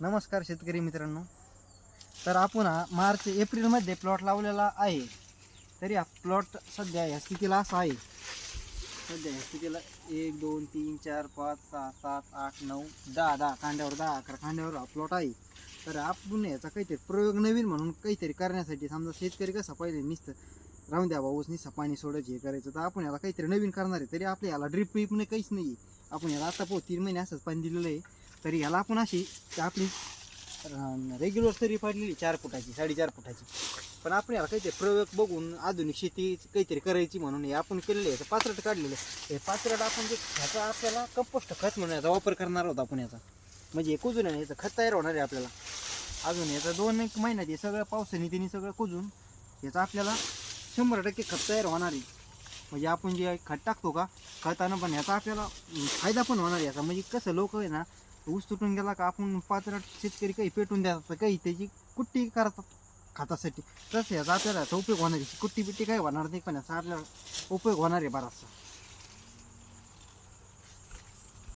नमस्कार शेतकरी मित्रांनो. तर आपण हा मार्च एप्रिलमध्ये प्लॉट लावलेला आहे. तरी हा प्लॉट सध्या या स्थितीला असा आहे. सध्या या स्थितीला एक दोन तीन चार पाच सहा सात आठ नऊ दहा दहा कांड्यावर दहा अकरा कांड्यावर हा प्लॉट आहे. तर आपण याचा काहीतरी प्रयोग नवीन म्हणून काहीतरी करण्यासाठी समजा शेतकरी कसा पहिले नुसतं राहून द्या भाऊस नुसतं पाणी सोडायचं हे करायचं. तर आपण याला काहीतरी नवीन करणार आहे. तरी आपल्या याला ड्रिप विप नाही काहीच नाही. आपण याला आता पो तीन महिने असंच पाणी दिलेलं आहे. तरी याला आपण अशी आपली रेग्युलर तरी पडलेली चार फुटाची साडेचार फुटाची. पण आपण याला काहीतरी प्रयोग बघून आधुनिक शेती काहीतरी करायची म्हणून हे आपण केलेलं आहे. पात्रट काढलेलं आहे. हे पात्रट आपण जे ह्याचा आपल्याला कंपोस्ट खत म्हणून याचा वापर करणार आहोत आपण याचा. म्हणजे हे कुजून आहे याचं खत तयार होणार आहे आपल्याला. अजून याचा दोन एक महिन्यात हे सगळं पावसाने तिने सगळं कुजून याचा आपल्याला शंभर टक्के खत तयार होणार आहे. म्हणजे आपण जे खत टाकतो का खतानं पण ह्याचा आपल्याला फायदा पण होणार आहे याचा. म्हणजे कसं लोक आहे ना ऊस तुटून गेला का आपण पाचरट शेतकरी काही पेटून द्यायचं काही त्याची कुट्टी करतात खातासाठी. तसं याचा आपल्याला उपयोग होणार आहे. कुट्टी बिट्टी काही होणार नाही पण याचा आपल्याला उपयोग होणार आहे बराचसा.